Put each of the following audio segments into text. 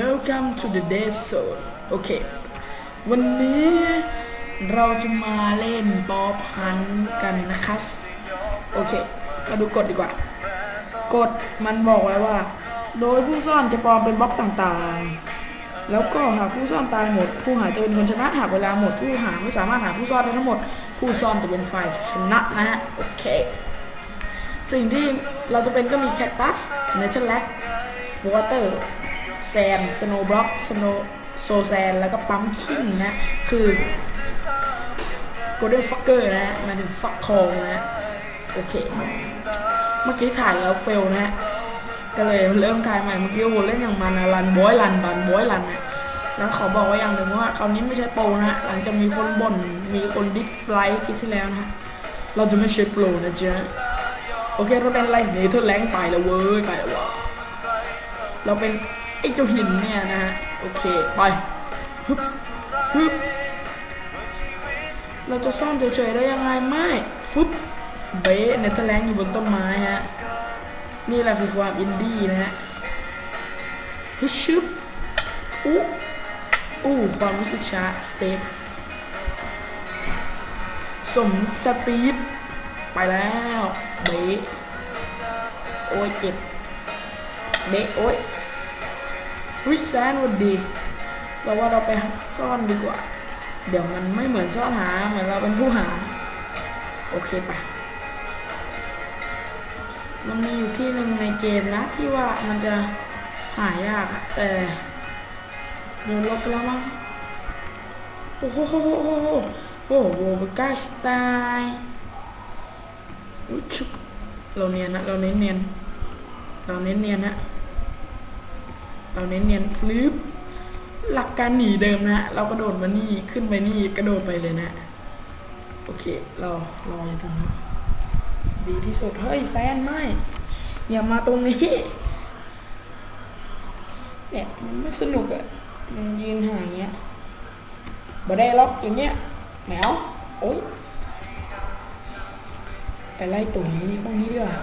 Welcome to the Dead Zone โอเค วันนี้เราจะมาเล่นป๊อปฮันกันนะครับ โอเค มาดูกฎดีกว่ากฎมันบอกไว้ว่า โดยผู้ซ่อนจะปลอมเป็นบล็อกต่างๆ แล้วก็หากผู้ซ่อนตายหมด ผู้หาจะเป็นคนชนะหากเวลาหมดผู้หาไม่สามารถหาผู้ซ่อนได้ทั้งหมด ผู้ซ่อนจะเป็นฝ่ายชนะนะฮะ โอเค สิ่งที่เราจะเป็นก็มีแคคตัสเนเชอร์แลกวอเตอร์ แซนสโนบล็อกสโนโซแซนแล้วก็ปั๊มคิงนะ คือโกลเด้นฟักเกอร์นะฮะมาถึงฟักทองนะฮะโอเค เมื่อกี้ถ่ายแล้วเฟลนะฮะก็เลยเริ่มถ่ายใหม่เมื่อกี้โหเล่นอย่างมันนะรันบอยรันบันบอยรันนะแล้วขอบอกไว้อย่างหนึ่งว่าคราวนี้ไม่ใช่โปรนะฮะหลังจากมีคนบ่นมีคนดิสไลค์คลิปที่แล้วนะฮะเราจะไม่ใช่โปรนะจ๊ะโอเคเราเป็นไรเนเธอร์แลนด์ไปแล้วเว้ยไปแล้ววะเราเป็น อ้เจ้าหินเนี่ยนะฮะ โอเค ไปฮึบฮึบเราจะซ่อนเฉยๆได้ยังไงไม่ฟึบเบสเนเธอร์แลนด์อยู่บนต้นไม้ฮะ นี่แหละคือความอินดี้นะฮะฮึชึบอู้อู้ความรู้สึกช้าสเต็ปสมสตีฟไปแล้ว เบะโอ้ยเจ็บ เบะโอ้ย วิแซนวันดี เราว่าเราไปซ่อนดีกว่า เดี๋ยวมันไม่เหมือนซ่อนหาเหมือนเราเป็นผู้หา โอเคไปมันมีอยู่ที่หนึ่งในเกมนะที่ว่ามันจะหายากแต่เดี๋ยวลบไปแล้วมั้งโอ้โหโอ้โหโอ้โหโอ้โหบก้าสตล์อุ๊ยชุบเราเนียนนะเราเน้นเนียนเราเน้นเนียนนะ เราเน้นเนียนฟลิปหลักการหนีเดิมนะเรากระโดดมานี่ขึ้นไปนี่กระโดดไปเลยนะ โอเคเรารออยู่ตรงนี้ ดีที่สุดเฮ้ยแซนไม่ อย่ามาตรงนี้ เนี่ยมันไม่สนุกอะมันยืนห่างเงี้ยบ่ได้ล็อกอย่างเงี้ยแมวโอ๊ยไปไล่ตุ๋ยนี่พวกนี้ดีกว่า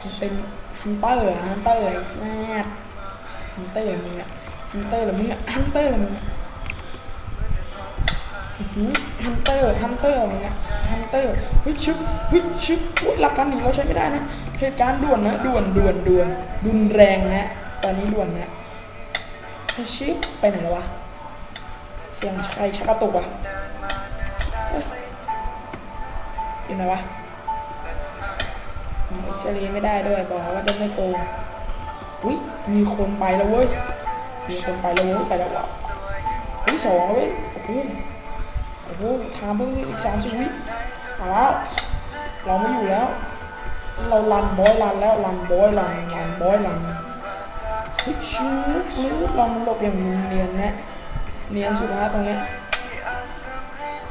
มันเป็นฮันเตอร์ฮันเตอร์ไอ้แม่ ฮันเตอร์มึงอะฮันเตอร์เหรือมึงอะฮันเตอร์เหรือมึงอะอื้อหือฮันเตอร์ ฮันเตอร์มึงอะฮันเตอร์เฮ้ยชึบเฮ้ยชึบอุ๊ยหลักการหนีเราใช้ไม่ได้นะ เหตุการณ์ด่วนนะ ด่วนด่วนด่วนรุนแรงนะ ตอนนี้ด่วนนะเฮ้ยชิบไปไหนแล้ววะ เสียงใครชักกระตุกอะเฮ้ยอยู่ไหนวะเอ็กซเรย์ไม่ได้ด้วย บอกว่าจะไม่โกง อุ้ยมีคนไปแล้วเว้ย มีคนไปแล้วเว้ย ไปแล้ววะอุ้ยสองแล้วเว้ย โอ้โห โอ้โหทามเพิ่งอีกสามสิบวิมาแล้ว เราไม่อยู่แล้ว เราลันบอยลันแล้วลันบอยลันลันบอยลันฮ้ยชูฟลื้เรามันหลบอย่างเนียนนะ เนียนสุดฮะตรงนี้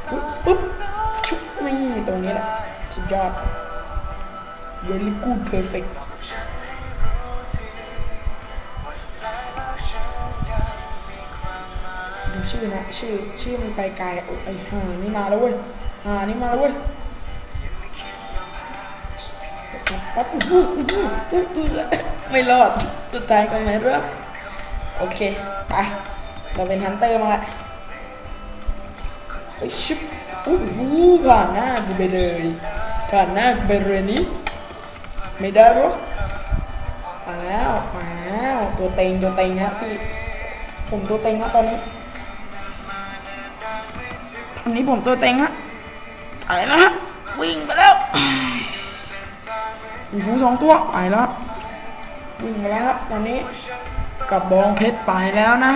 ปุ๊บปุ๊บชุบนี่ตรงนี้แหละ สุดยอด very good perfect ชื่อนะชื่อชื่อมันไปไกลโอ้ไอ้ห่านี่มาแล้วเว้ยห่านี่มาแล้วเว้ยปั๊บอู้อู้อู้หูไม่รอดสุดท้ายก็ไม่รอดโอเคไปเราเป็นฮันเตอร์มาละไอ้ชิบอู้หูผ่านหน้ากูไปเลยผ่านหน้ากูไปเลยนี่ไม่ได้หรอมาแล้วมาแล้วตัวเต็งตัวเต็งนะพี่ผมตัวเต็งครับตอนนี้ ตอนนี้ผมตัวเต็งฮะไปแล้วฮะ วิ่งไปแล้วอีกหูสองตัวไปแล้ววิ่งไปแล้วครับตอนนี้กับบองเพชรไปแล้วนะ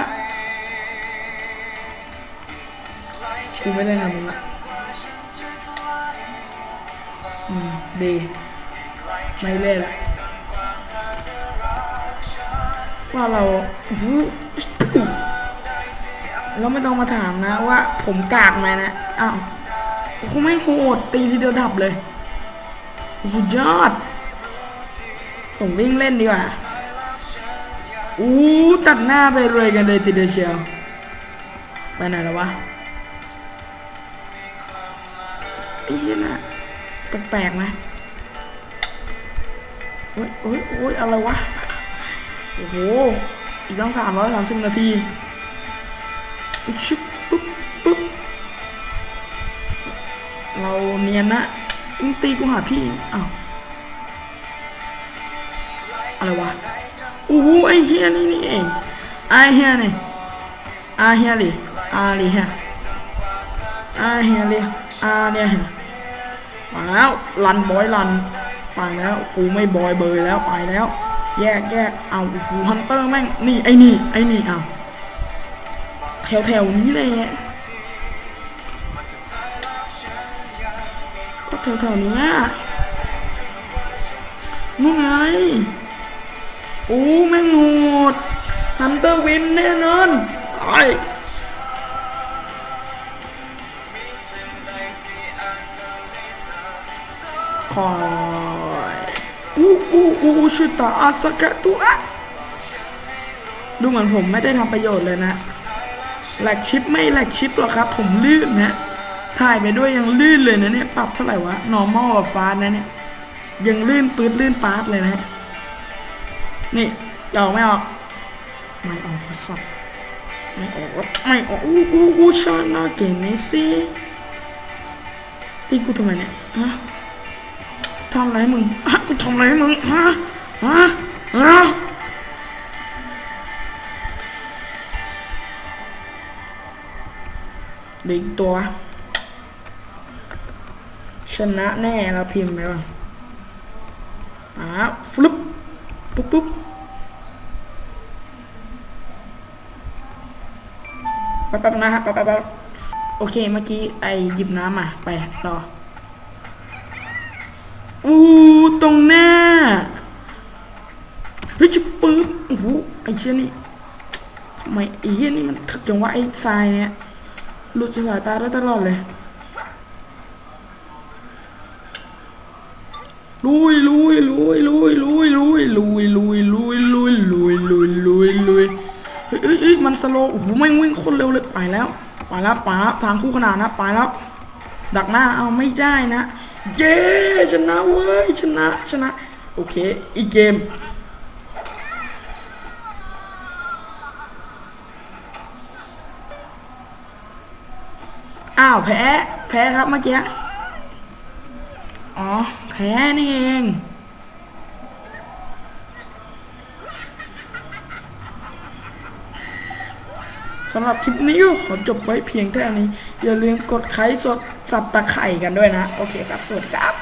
กูไม่เล่นกับมึงละอืมดีไม่เล่นละว่าเราอื้อหือ แล้วไม่ต้องมาถามนะว่าผมกากไหมนะอ้าวเขาไม่โหดตีทีเดียวดับเลยสุดยอด ผมวิ่งเล่นดีกว่าอู้ตัดหน้าไปเลยกันเลยทีเดียวเชียวไปไหนแล้ววะไอ้เหี้ยน่ะแปลกๆนะโอ้ยโอ้ยโอ้ยอะไรวะ โอ้โห อีกตั้งสามร้อยสามสิบนาที อีกชุบปุ๊บปุ๊บเราเนียนนะมึงตีกูหาพี่อ้าวอะไรวะโอ้โหไอเฮียนี่นี่เองไอเฮียนี่อาเฮียเลยอาเลยฮะอาเฮียเลยอาเนี่ยฮะมาแล้วลันบอยลันไปแล้วกูไม่บอยเบยแล้วไปแล้ว แยกแยกเอาโอ้โหฮันเตอร์แม่งนี่ไอ้นี่ไอ้นี่เอา แถวๆนี้เลยอะก็แถวๆนี้นู่นไงโอ้แม่งหดฮันเตอร์วินแน่นอนไอ้คอยอู้อู้อู้ชุดตาอาสกะตัว ดูเหมือนผมไม่ได้ทำประโยชน์เลยนะ แลกชิปไม่แลกชิปหรอกครับ ผมลื่นนะถ่ายไปด้วยยังลื่นเลยนะเนี่ยปรับเท่าไหร่วะ normal กับ fast นะเนี่ยยังลื่นปื๊ดลื่นปาร์ตเลยนะนี่ออกไม่ออกไม่ออกสับไม่ออกไม่ออกอู้อู้อู้ชานนาเก่งนี่สิตีกูทำไมเนี่ยฮะทำอะไรให้มึงฮะกูทำอะไรให้มึงฮะฮะฮะ เด็กตัว ชนะแน่เราพิมพ์ไปว่าอ่าฟลุปปุ๊บปุ๊บแป๊บๆนะฮะแป๊บๆโอเคเมื่อกี้ไอหยิบน้ำมาไปต่ออู้ตรงหน้าเฮ้ยจะปื๊บโอ้โหไอเชี่ยนี่ทำไมไอเหี้ยนี่มันถึกจังวะไอทรายเนี่ย หลุดจากสายตาได้ตลอดเลย ลุยลุยลุยลุยลุยลุยลุยลุยลุยลุยลุยลุยลุยลุยเฮ้ยเฮ้ยมันสโลโอ้โหแม่งวิ่งคตรเร็วเลยไปแล้วไปแล้วไปแล้วทางคู่ขนานนะไปแล้วดักหน้าเอาไม่ได้นะ เย้ชนะเว้ยชนะชนะ โอเค อีกเกมาวแพ้ แพ้ครับเมื่อกี้ อ๋อ แพ้นี่เองสำหรับคลิปนี้ขอจบไว้เพียงแค่นี้ อย่าลืมกดไลค์สดจับตะไข่กันด้วยนะ โอเคครับ สวัสดีครับ